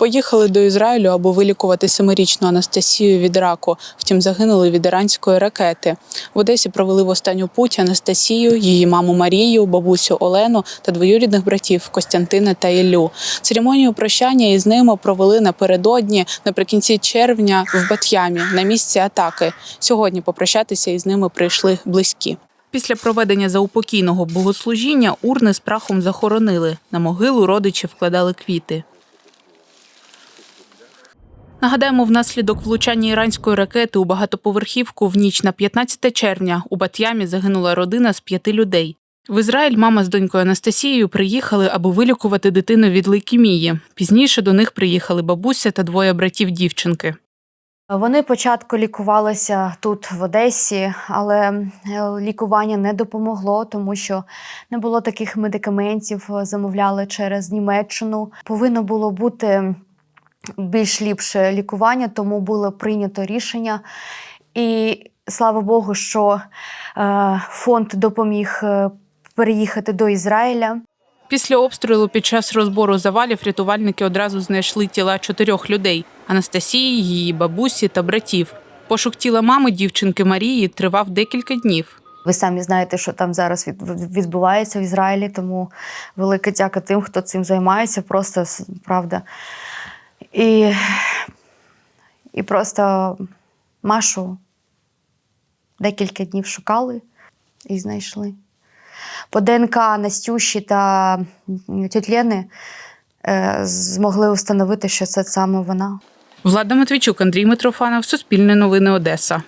Поїхали до Ізраїлю, аби вилікувати семирічну Анастасію від раку. Втім, загинули від іранської ракети. В Одесі провели в останню путь Анастасію, її маму Марію, бабусю Олену та двоюрідних братів Костянтина та Іллю. Церемонію прощання із ними провели напередодні наприкінці червня в Бат'ямі на місці атаки. Сьогодні попрощатися із ними прийшли близькі. Після проведення заупокійного богослужіння урни з прахом захоронили. На могилу родичі вкладали квіти. Нагадаємо, внаслідок влучання іранської ракети у багатоповерхівку в ніч на 15 червня у Бат'ямі загинула родина з п'яти людей. В Ізраїль мама з донькою Анастасією приїхали, аби вилікувати дитину від лейкемії. Пізніше до них приїхали бабуся та двоє братів дівчинки. Вони спочатку лікувалися тут, в Одесі, але е, лікування не допомогло, тому що не було таких медикаментів, е, замовляли через Німеччину. Повинно було бути більш ліпше лікування, тому було прийнято рішення. І слава Богу, що е, фонд допоміг е, переїхати до Ізраїля. Після обстрілу під час розбору завалів рятувальники одразу знайшли тіла чотирьох людей: Анастасії, її бабусі та братів. Пошук тіла мами дівчинки Марії тривав декілька днів. Ви самі знаєте, що там зараз відбувається в Ізраїлі, тому велика дяка тим, хто цим займається, просто правда. І, і просто Машу декілька днів шукали і знайшли. По ДНК Настюші та м, е, змогли встановити, що це саме вона. Влада Матвійчук, Андрій Митрофанов, Суспільне новини Одеса.